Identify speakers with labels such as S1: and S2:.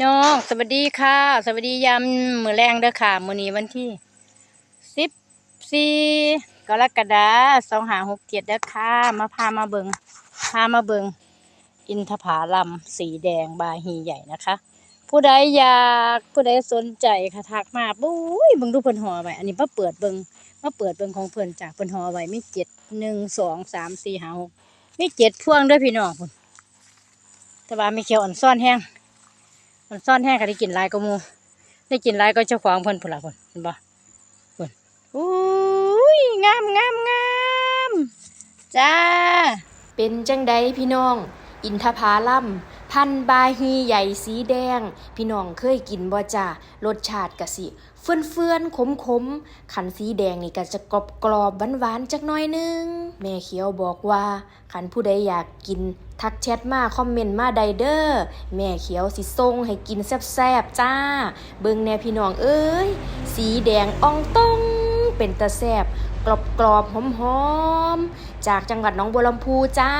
S1: น้องสวัสดีค่ะ สวัสดียามมือแรงเด้อค่ะมื้อนี้วันที่สิบสี่กรกฎาสองหาหกเจ็ดเด้อค่ะ มาพามาเบิงพามาเบิงอินทผาลัมสีแดงบาฮีใหญ่นะคะ ผู้ใดอยากผู้ใดสนใจค่ะทักมาปุ้ยเบิงดูเพิ่นห่อไว้อันนี้มาเปิดเบิงมาเปิดเบิงของเพิ่นจากเพิ่นห่อไว้มีเจ็ดหนึ่งสองสามสี่ห้าหกมีเจ็ดพ่วงด้วยพี่น้องพุ่นแต่ว่าไม่เขียวอ่อนซ่อนแห้ง มันซ่อนแห้งค่ะได้กินหลายก็มูได้กินหลายก็เจ้าของเพิ่นพุ่นละเพิ่นเห็นบ่เพิ่นอุ้ยงามงามงามจ้า
S2: เป็นจังใดพี่น้อง อินทผาลัมพันธ์บายฮีใหญ่สีแดง พี่น้องเคยกินบ่จ้ารสชาติกะสิ เฟื่อนเฟือนขมขมๆขันสีแดงนี่ก็จะกรอบกรอบหวานหวานๆจักหน่อยนึง แม่เขียวบอกว่าขันผู้ใดอยากกิน ทักแชทมาคอมเมนต์มาไดเดอร์แม่เขียวสิส่งให้กินแซ่บๆจ้า เบิ่งแน่พี่น้องเอ้ย สีแดงอ่องต้องเป็นตาแซบกรอบกรอบๆหอมๆจากจังหวัดหนองบัวลำพูจ้า